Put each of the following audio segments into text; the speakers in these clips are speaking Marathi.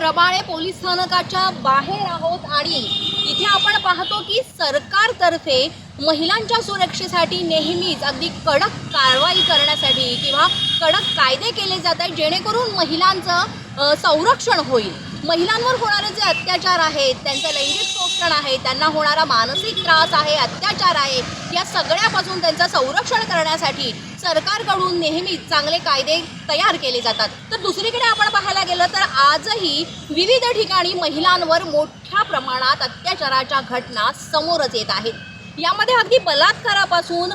रबाळे पोलीस स्थानकाच्या बाहेर आहोत आणि इथे आपण पाहतो की सरकारतर्फे महिलांच्या सुरक्षेसाठी नेहमीच अगदी कडक कारवाई करण्यासाठी किंवा कडक कायदे केले जात आहेत जेणेकरून महिलांचं संरक्षण होईल. महिलांवर होणारे जे अत्याचार आहेत त्यांचं लैंगिक शोषण आहे त्यांना होणारा मानसिक त्रास आहे अत्याचार आहे या सगळ्यापासून त्यांचं संरक्षण करण्यासाठी सरकारकडून नेहमी चांगले कायदे तयार केले जातात. तर दुसरीकडे आपण पाहायला गेलं तर आजही विविध ठिकाणी महिलांवर मोठ्या प्रमाणात अत्याचाराच्या घटना समोरच येत आहेत. यामध्ये अगदी बलात्कारापासून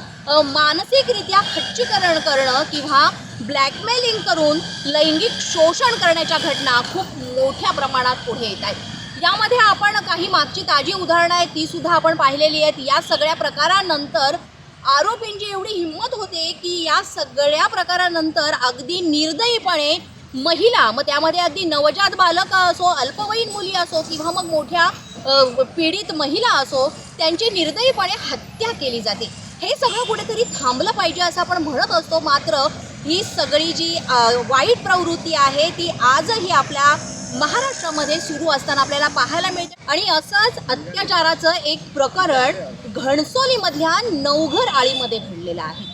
मानसिकरित्या खच्चीकरण करणं किंवा ब्लॅकमेलिंग करून लैंगिक शोषण करण्याच्या घटना खूप मोठ्या प्रमाणात पुढे येत आहेत. यामध्ये आपण काही मागची ताजी उदाहरणं आहेत ती सुद्धा आपण पाहिलेली आहेत. या सगळ्या प्रकारानंतर आरोपींची एवढी हिंमत होते की या सगळ्या प्रकारानंतर अगदी निर्दयीपणे महिला मग त्यामध्ये अगदी नवजात बालक असो अल्पवयीन मुली असो किंवा मग मोठ्या पीडित महिला असो त्यांची निर्दयीपणे हत्या केली जाते. हे सगळं कुठेतरी थांबलं पाहिजे असं आपण म्हणत असतो. मात्र ही सगळी जी वाईट प्रवृत्ती आहे ती आजही आपल्या महाराष्ट्रामध्ये सुरू असताना आपल्याला पाहायला मिळते. आणि असंच अत्याचाराचं एक प्रकरण घणसोलीमधल्या नवघर आळीमध्ये घडलेलं आहे.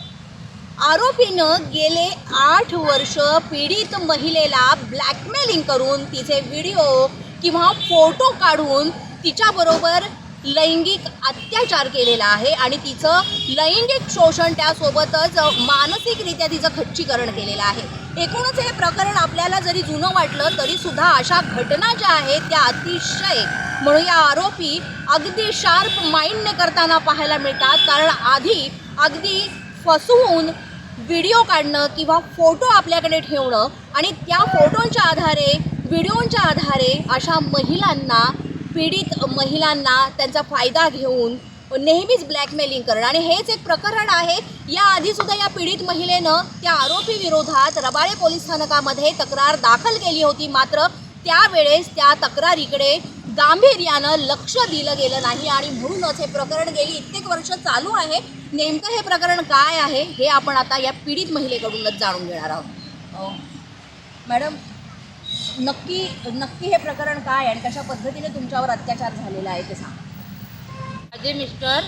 आरोपीनं गेले आठ वर्ष पीडित महिलेला ब्लॅकमेलिंग करून तिचे व्हिडिओ किंवा फोटो काढून तिच्याबरोबर लैंगिक अत्याचार केलेला आहे आणि तिचं लैंगिक शोषण त्यासोबतच मानसिकरित्या तिचं खच्चीकरण केलेलं आहे. एकूणच हे प्रकरण आपल्याला जरी जुनं वाटलं तरीसुद्धा अशा घटना ज्या आहेत त्या अतिशय म्हणून या आरोपी अगदी शार्प माइंडने करताना पाहायला मिळतात. कारण आधी अगदी फसवून व्हिडिओ काढणं किंवा फोटो आपल्याकडे ठेवणं आणि त्या फोटोंच्या आधारे व्हिडिओंच्या आधारे अशा महिलांना पीडित महिलांना त्यांचा फायदा घेऊन नेहमीच ब्लॅकमेलिंग करणं. आणि हेच एक प्रकरण आहे. या आधीसुद्धा या पीडित महिलेनं त्या आरोपी विरोधात रबाळे पोलीस स्थानकामध्ये तक्रार दाखल केली होती. मात्र त्यावेळेस त्या तक्रारीकडे गांभीर्यानं लक्ष दिलं गेलं नाही आणि म्हणूनच हे प्रकरण गेली इत्येक वर्ष चालू आहे. नेमकं हे प्रकरण काय आहे हे आपण आता या पीडित महिलेकडूनच जाणून घेणार आहोत. मॅडम नक्की नक्की हे प्रकरण काय आणि कशा पद्धतीने तुमच्यावर अत्याचार झालेला आहे ते सांग. माझे मिस्टर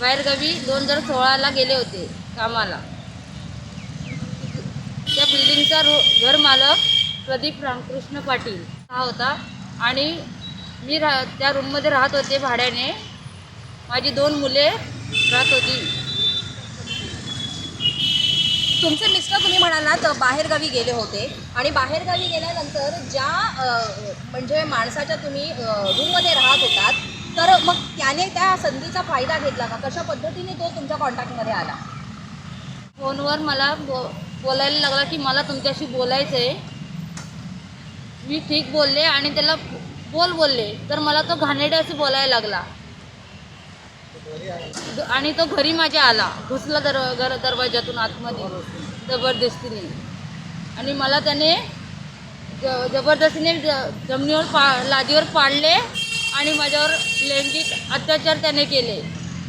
बाहेरगावी दोन हजार सोळाला गेले होते कामाला. त्या बिल्डिंगचा रो घर मालक प्रदीप रामकृष्ण पाटील हा होता आणि मी रा त्या रूममध्ये राहत होते भाड्याने. माझी दोन मुले राहत होती. तुमचे मिस्टर तुम्ही म्हणालात बाहेरगावी गेले होते. आणि बाहेरगावी गेल्यानंतर ज्या म्हणजे माणसाच्या तुम्ही रूममध्ये राहत होतात तर मग त्याने त्या संधीचा फायदा घेतला का? कशा पद्धतीने तो तुमच्या कॉन्टॅक्टमध्ये आला? फोनवर मला बो बोलायला लागला की मला तुमच्याशी बोलायचं आहे मी ठीक बोलले आणि त्याला बोल बोलले तर मला तो घाणेरडे असे बोलायला लागला. आणि तो घरी माझ्या आला. घुसला दर घर दरवाज्यातून आतमध्ये. जबरदस्तीने. आणि मला त्याने ज जबरदस्तीने ज जमिनीवर पा लादीवर पाडले आणि माझ्यावर लैंगिक अत्याचार त्याने केले.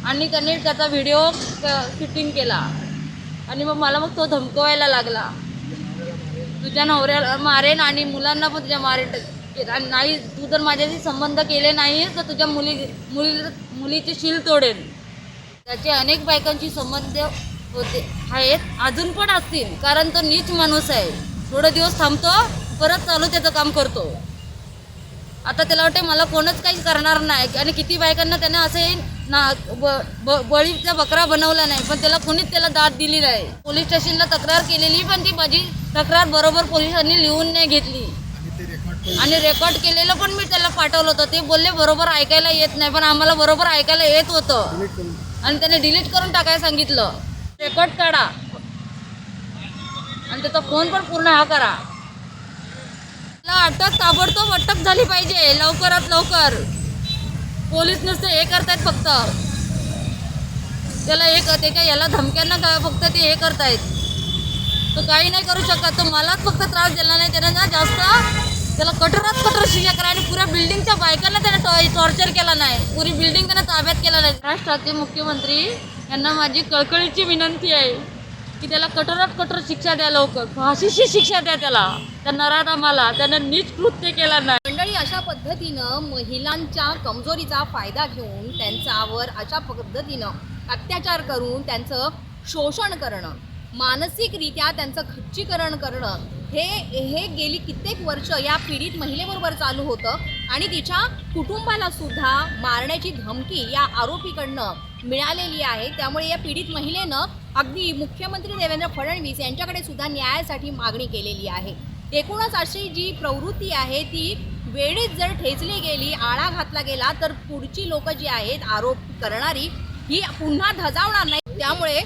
आणि त्याने त्याचा व्हिडिओ शूटिंग केला. आणि मग मला मग तो धमकवायला लागला. तुझ्या नवऱ्याला मारेन आणि मुलांना पण तुझ्या मारेन आणि नाही तू जर माझ्याशी संबंध केले नाही तर तुझ्या मुली मुली मुलीचे शील तोडेल. त्याचे अनेक बायकांशी संबंध होते आहेत अजून पण असतील. कारण तो नीच माणूस आहे. थोडे दिवस थांबतो परत चालू त्याचं काम करतो. आता त्याला वाटते मला कोणच काही करणार नाही. आणि किती बायकांना त्याने असे ना ब ब बळीचा बकरा बनवला नाही पण त्याला कोणीच त्याला दाद दिली नाही. पोलीस स्टेशनला तक्रार केलेली पण ती माझी तक्रार बरोबर पोलिसांनी लिहून नाही घेतली. आणि रेकॉर्ड केलेलं पण मी त्याला पाठवलं होतं. ते बोलले बरोबर ऐकायला येत नाही. पण आम्हाला बरोबर ऐकायला येत होतं. आणि त्याने डिलीट करून टाकायला सांगितलं. रेकॉर्ड काढा. आणि त्याचा फोन पण पूर्ण हा करा. अटक ताबडतोब अटक झाली पाहिजे. लवकरात लवकर. पोलीस नुसते हे करतायत फक्त. त्याला एक काय याला धमक्यांना काय फक्त ते हे करतायत? तो काही नाही करू शकत. तो मलाच फक्त त्रास दिला नाही. त्याने ना जास्त त्याला कठोरात कठोर शिक्षा करा आणि पुऱ्या बिल्डिंगच्या बायकांना त्याने टॉर्चर केला नाही. पुरी बिल्डिंग त्याने ताब्यात केला नाही. महाराष्ट्राचे मुख्यमंत्री यांना माझी कळकळीची विनंती आहे की त्याला कठोरात कठोर शिक्षा द्या लवकर. फाशीची शिक्षा द्या त्याला. त्या नराधामाला. त्यानं नीच कृत्य केलं नाही. मंडळी अशा पद्धतीनं महिलांच्या कमजोरीचा फायदा घेऊन त्यांच्यावर अशा पद्धतीनं अत्याचार करून त्यांचं शोषण करणं. मानसिकरित्या त्यांचं खच्चीकरण करणं हे हे गेली कित्येक वर्ष या पीडित महिलेबरोबर चालू होतं आणि तिच्या कुटुंबाला सुद्धा मारण्याची धमकी या आरोपीकडनं मिळालेली आहे. त्यामुळे या पीडित महिलेनं अगदी मुख्यमंत्री देवेंद्र फडणवीस यांच्याकडे सुद्धा न्यायासाठी मागणी केलेली आहे. एकूणच अशी जी प्रवृत्ती आहे ती वेळेत जर ठेचली गेली आळा घातला गेला तर पुढची लोक जी आहेत आरोप करणारी ही पुन्हा धजावणार नाही. त्यामुळे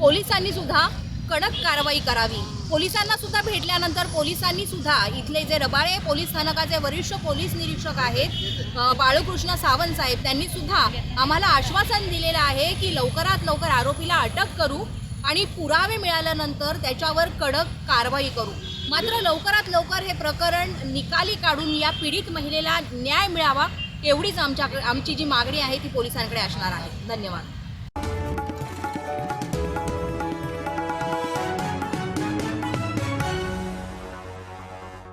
पोलिसांनी सुद्धा कडक कारवाई करावी. पोलिसांना सुद्धा भेटल्यानंतर पोलिसांनी सुद्धा इथले जे रबाळे पोलीस स्थानकाचे वरिष्ठ पोलीस निरीक्षक आहेत बाळकृष्ण सावंत साहेब त्यांनी सुद्धा आम्हाला आश्वासन दिलेलं आहे की लवकरात लवकर आरोपीला अटक करू आणि पुरावे मिळाल्यानंतर त्याच्यावर कडक कारवाई करू. मात्र लवकरात लवकर हे प्रकरण निकाली काढून या पीडित महिलेला न्याय मिळावा एवढीच आमच्या आमची जी मागणी आहे ती पोलिसांकडे असणार आहे. धन्यवाद.